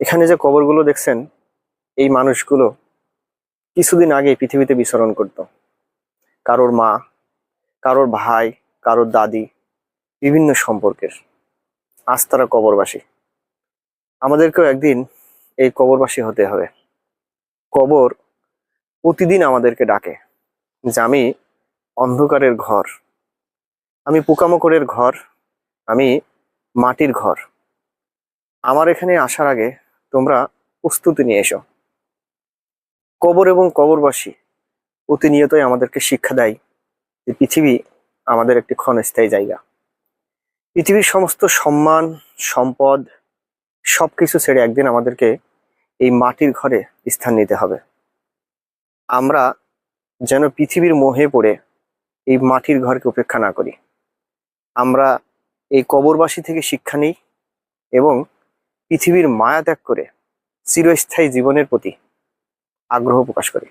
এখানে যে কবরগুলো দেখছেন, এই মানুষগুলো কিছুদিন আগে পৃথিবীতে বিচরণ করত। কারোর মা, কারোর ভাই, কারোর দাদি, বিভিন্ন সম্পর্কের। আজ তারা কবরবাসী। আমাদেরকেও একদিন এই কবরবাসী হতে হবে। কবর প্রতিদিন আমাদেরকে ডাকে যে, আমি অন্ধকারের ঘর, আমি পোকামাকড়ের ঘর, আমি মাটির ঘর। আমার এখানে আসার আগে তোমরা প্রস্তুতি নিয়ে এসো। কবর এবং কবরবাসী প্রতিনিয়তই আমাদেরকে শিক্ষা দেয় যে পৃথিবী আমাদের একটি ক্ষণস্থায়ী জায়গা। পৃথিবীর সমস্ত সম্মান, সম্পদ, সবকিছু ছেড়ে একদিন আমাদেরকে এই মাটির ঘরে স্থান নিতে হবে। আমরা যেন পৃথিবীর মোহে পড়ে এই মাটির ঘরকে উপেক্ষা না করি। আমরা এই কবরবাসী থেকে শিক্ষা নিই এবং পৃথিবীর মায়া ত্যাগ করে চিরস্থায়ী জীবনের প্রতি আগ্রহ প্রকাশ করি।